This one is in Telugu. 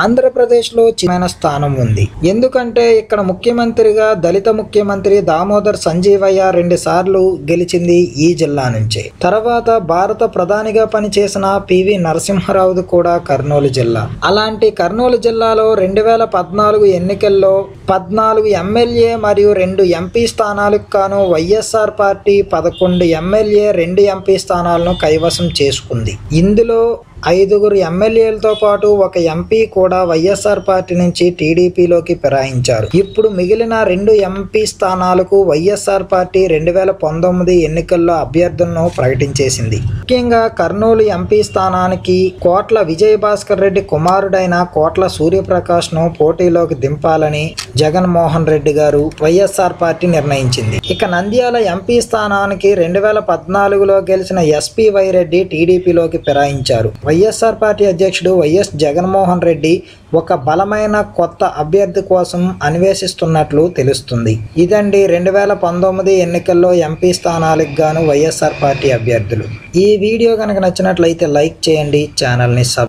ఆంధ్రప్రదేశ్లో చిన్న స్థానం ఉంది. ఎందుకంటే ఇక్కడ ముఖ్యమంత్రిగా దళిత ముఖ్యమంత్రి దామోదర్ సంజీవయ్య రెండు సార్లు గెలిచింది ఈ జిల్లా నుంచే. తర్వాత భారత ప్రధానిగా పనిచేసిన పివి నరసింహరావుది కూడా కర్నూలు జిల్లా. అలాంటి కర్నూలు జిల్లాలో రెండు వేల పద్నాలుగు ఎన్నికల్లో పద్నాలుగు ఎమ్మెల్యే మరియు రెండు ఎంపీ స్థానాలకు కాను వైఎస్ఆర్ పార్టీ పదకొండు ఎమ్మెల్యే రెండు ఎంపీ స్థానాలను కైవసం చేసుకుంది. ఇందులో ఐదుగురు ఎమ్మెల్యేలతో పాటు ఒక ఎంపీ కూడా వైఎస్ఆర్ పార్టీ నుంచి టీడీపీలోకి ఫిరాయించారు. ఇప్పుడు మిగిలిన రెండు ఎంపీ స్థానాలకు వైఎస్ఆర్ పార్టీ రెండు వేల పంతొమ్మిది ఎన్నికల్లో అభ్యర్థులను ప్రకటించేసింది. ముఖ్యంగా కర్నూలు ఎంపీ స్థానానికి కోట్ల విజయభాస్కర్ రెడ్డి కుమారుడైన కోట్ల సూర్యప్రకాష్ను పోటీలోకి దింపాలని జగన్మోహన్ రెడ్డి గారు వైఎస్ఆర్ పార్టీ నిర్ణయించింది. ఇక నంద్యాల ఎంపీ స్థానానికి రెండు వేల పద్నాలుగులో గెలిచిన ఎస్పీ వైరెడ్డి టీడీపీలోకి ఫిరాయించారు. వైఎస్ఆర్ పార్టీ అధ్యక్షుడు వైఎస్ జగన్మోహన్ రెడ్డి ఒక బలమైన కొత్త అభ్యర్థి కోసం అన్వేషిస్తున్నట్లు తెలుస్తుంది. ఇదండి రెండు వేల పంతొమ్మిది ఎన్నికల్లో ఎంపీ స్థానాలకు గాను వైఎస్ఆర్ పార్టీ అభ్యర్థులు. ఈ వీడియో కనుక నచ్చినట్లయితే లైక్ చేయండి ఛానల్ని సబ్